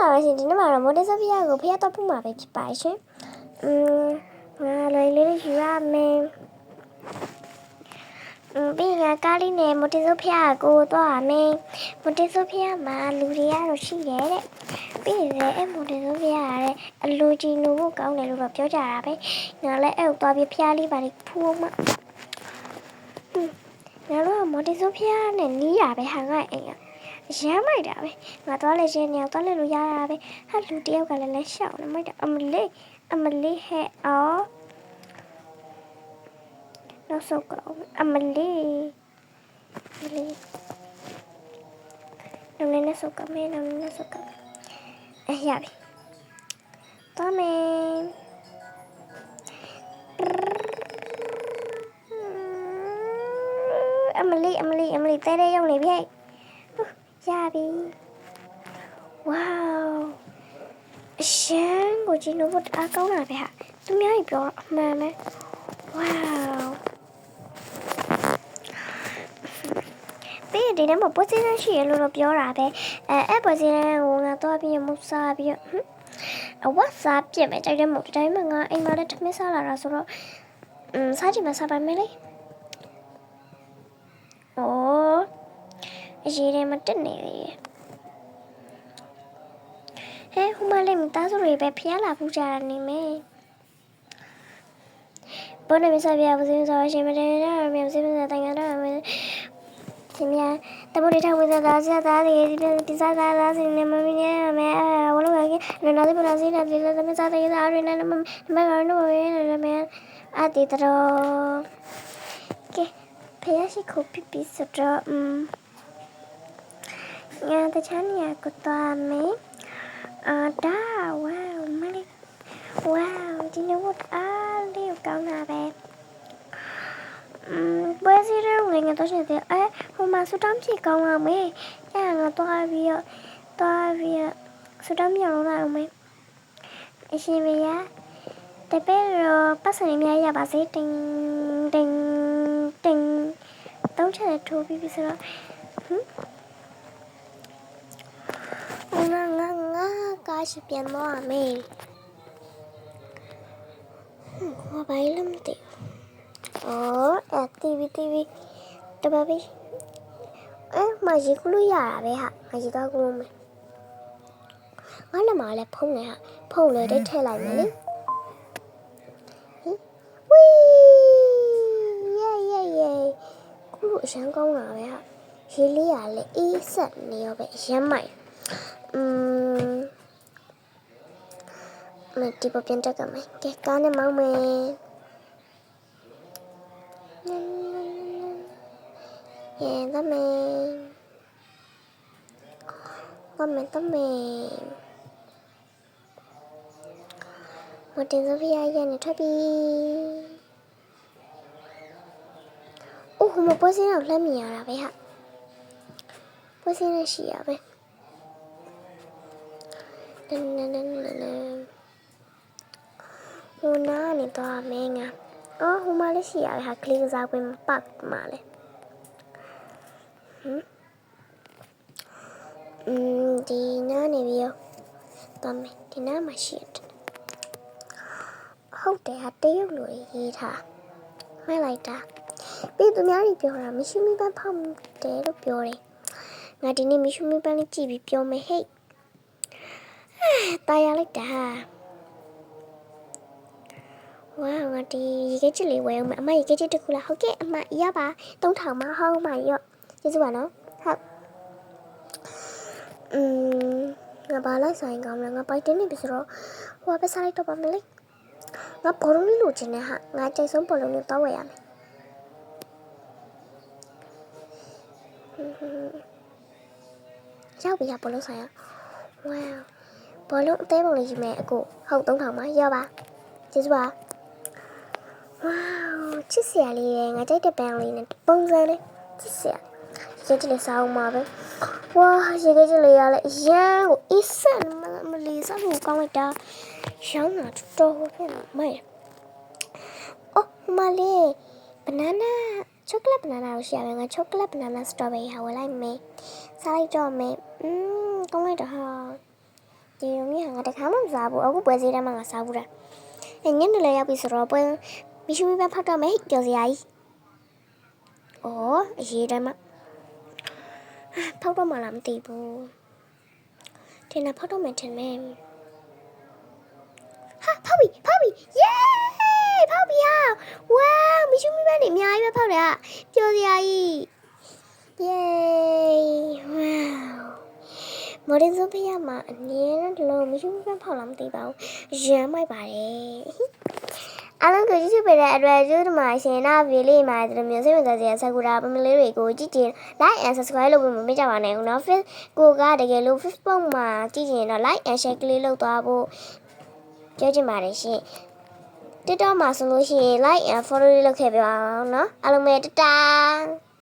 ပါပါရှင်ဒီနေ့မှာတော့မိုဒက်ဆဖီယာကိုဖျက်တော့ပြမှာပဲဖြစ်ပါရှင်။အင်းငါလိုင်းလေးလေးယူရမယ်။ပြီးရင်ကားလေးနဲ့မိုတင်ဆုဖျားကိုသွားရမယ်။မိုတင်ဆုဖျားမှာလူတွေကတော့ရှိတယ်တဲ့။ပြီးရင်အဲ့မိုတင်ဆုဖျားရတဲ့အလိုချီနိုဖို့ကောင်းတယ်လို့တော့ပြောကြတာပဲ။ငါလည်းအဲ့ကိုသွားပြီးဖျားလေးပါလေးဖူးမှ။ငါတို့ကမိုတင်ဆုဖျားနဲ့နီးရပဲဟာငါအိမ်က။ ရမ်းမိုက်တာပဲငါသွားလေချင်းညောင်သွားလေလို့ရတာပဲဟာလူတယောက်ကလည်းလဲရှောက်နေမိုက်တာအမလေးအမလေးဟဲ့အော်နောက်ဆုံးကအမလေးအမလေးနမနဲ့ဆုံးကမဲနမနဲ့ဆုံးကအဲရပြီသွားမယ်အမလေးအမလေးအမလေးတဲတဲရောက်နေပြီဟဲ့ ရပြီဝေါအရှမ်းကိုကြည့်လို့အားကောင်းတာပဲဟာသူများကြီးပြောအမှန်ပဲဝေါပြီးရင်ဒီနေ့မှာပေါ်စီရန်ရှိရလို့တော့ပြောတာပဲအဲအဲ့ပေါ်စီရန်ကိုငါတော့ပြီးရမစားပြီးဟမ်အဝတ်စားပြစ်မယ်ကြိုက်တယ်မဟုတ်ဒီတိုင်းမှာငါအိမ်မှာလည်းထမင်းစားလာတာဆိုတော့อืมစားကြည့်မစားပါမယ်လေဩ အရေးထဲမှာတက်နေသေးတယ်ဟဲဟိုမလေးမိသားစုတွေပဲဖျားလာပူကြတာနေမယ်ဘုန်းတော်မြတ်စွာဘုရားဘုရားဆောရှင်မတေရမြတ်စွာဘုရားတိုင်ရတော်မြတ်ရှင်များတပုတ်ထောက်ဝိသသာဆရာသားတွေဒီဒီစားသားသားစင်နေမမင်းရဲ့မဲဝလုံးကနနာဒီပနာစီနာဒီလာသမစားတဲ့သားရင်းနဲ့မမကတော့ရဲလည်းမဲအတီတော်ကဲဖျားရှိခုပြပြစတော့ ငါတခြားနေရာကိုသွားမယ်အာဒါဝမ်မလေးဝမ်ဒီနေ့ဝတ်အားလေးကောင်းတာပဲอืมပွဲစည်းရုံးငါတော့ရှင်တဲ့အဲဟိုမှာဆူတောင်းပြေကောင်းအောင်မေးအဲငါသွားပြီးတော့သွားပြီးတော့ဆူတောင်းမြောင်းလာအောင်မေးအရှင်မေယာတပည့်ရောပတ်စံအများရပါစေတင်းတင်းတင်းတုံးချက်ထိုးပြီးပြီဆိုတော့ဟမ် ငါငါငါကားရှိပြန်တော့အမေဟိုဘာလဲမသိအော်အတီဗီတီဗီတပပီအဲမရေကူလို့ရတာပဲဟာမရေတော့ကူလို့မယ်ငါလည်းမလည်းဖုံးနေဟာဖုံးလေတိတ်ထည့်လိုက်မယ်လေဟင်ဝီယေယေယေကူလို့အရန်ကောင်းတာပဲဟာရေလေးရလေအေးဆက်နေရောပဲအရမ်းမိုက်อืม မဒီပပြန်တက်ကမယ်ကဲကားနဲ့မောင်းမယ်ရဲသမီးသမီးသမီးမတင်စဖီယာရနေထွက်ပြီအိုးဟိုမပွဲစင်းတော့လှမ်းမြင်ရတာပဲဟာပွဲစင်းနဲ့ရှိရပဲ နနနနနဟိုနာနေတော့မင်းကအော်ဟိုမှာလည်းရှိရတယ်ဟာကလေးကစားကွင်းပတ်မှာလေဟမ်อืมဒီနာနေပြီးတော့တော့မယ်ဒီနာမှာရှိတယ်ဟုတ်တယ်ဟာတရုတ်လိုရေးထားမှတ်လိုက်တာပြီးသူများကြီးပြောတာမရှိမိပန်းဖောက်တယ်လို့ပြောတယ်ငါဒီနေ့မရှိမိပန်းလေးကြည့်ပြီးပြောမယ်ဟဲ့ ตายရလိုက်တာဝါငါဒီရေခဲချစ်လေးဝယ်အောင်မအမရေခဲချစ်တစ်ခုလားဟုတ်ကဲ့အမရပါ3000မဟုတ်မရော့ကျေးဇူးပါနော်ဟုတ်อืมငါဘာလိုက်ဆိုင်ကောင်းလဲငါပိုက်တင်းနေပြီဆိုတော့ဟိုပဲစားလိုက်တော့ပါမလေးငါဘောလုံးလေးလိုချင်တယ်ဟာငါကြိုက်ဆုံးဘောလုံးလေးတော့ဝယ်ရမယ်ရောက်ပြီဟာဘောလုံးဆိုင်ရဝါ ဘောလုံးအသေးပုံလေးယူမယ်အကိုဟုတ်3000ပါရပါကျေးဇူးပါဝေါချစ်စရာလေးရယ်ငါကြိုက်တဲ့ပန်းလေးနဲ့ပုံစံလေးချစ်စရာရေကြည့်လေးစားအောင်ပါပဲဝါရေကြည့်လေးရလဲရမ်းကိုအစ်ဆန်မလေးစားဖို့ကောင်းလိုက်တာရောင်းတာတော်တော်ဖြစ်နေမိုက်အော်မလေးဘနာနာချောကလက်ဘနာနာကိုရှိရမယ်ငါချောကလက်ဘနာနာစတော်ဘယ်ရီဟာဝယ်လိုက်မယ်စားလိုက်တော့မယ်อืมကောင်းလိုက်တာဟာဒီ ရုံကြီးကငါတခါမှမစားဘူးအခုပွဲစည်းတမ်းမှာငါစားဘူးတာအဲညနေလည်းရောက်ပြီဆိုတော့ပွဲမရှူမီပန်းဖောက်တော့မယ်ကြော်စရာကြီးဩအရေးတမ်းမှာဖောက်တော့မှလားမသိဘူးထင်တာဖောက်တော့မယ်ထင်မယ်ဟာဖောက်ပြီဖောက်ပြီယေးဖောက်ပြီဟာဝါးမရှူမီပန်းနေအများကြီးပဲဖောက်တယ်ဟာကြော်စရာကြီး Yay! Wow! မော် ဒင်ဆိုဖေးရမှာအနည်းနဲ့ဒီလိုမရှိဘူးဖောက်လာမသိပါဘူး။ရမ်းမိုက်ပါတယ်။အားလုံးကိုကြည့်ချပေးတဲ့အတွက်ကျေးဇူးတင်ပါတယ်ရှင်။နောက်ဗီဒီယိုလေးမှာဒီလိုမျိုးစိတ်ဝင်စားစရာဆက်ကူတာပမလေးတွေကိုကြည့်ကြည့် like and subscribe လုပ်ဖို့မမေ့ကြပါနဲ့ဦးနော်။ Face ကိုကတကယ်လို့ Facebook မှာကြည့်ရင်တော့ like and share ကလေးလုပ်သွားဖို့ပြောချင်ပါတယ်ရှင်။ TikTok မှာဆိုလို့ရှိရင် like and follow လေးလုပ်ခဲ့ပြပါအောင်နော်။အားလုံးပဲတတား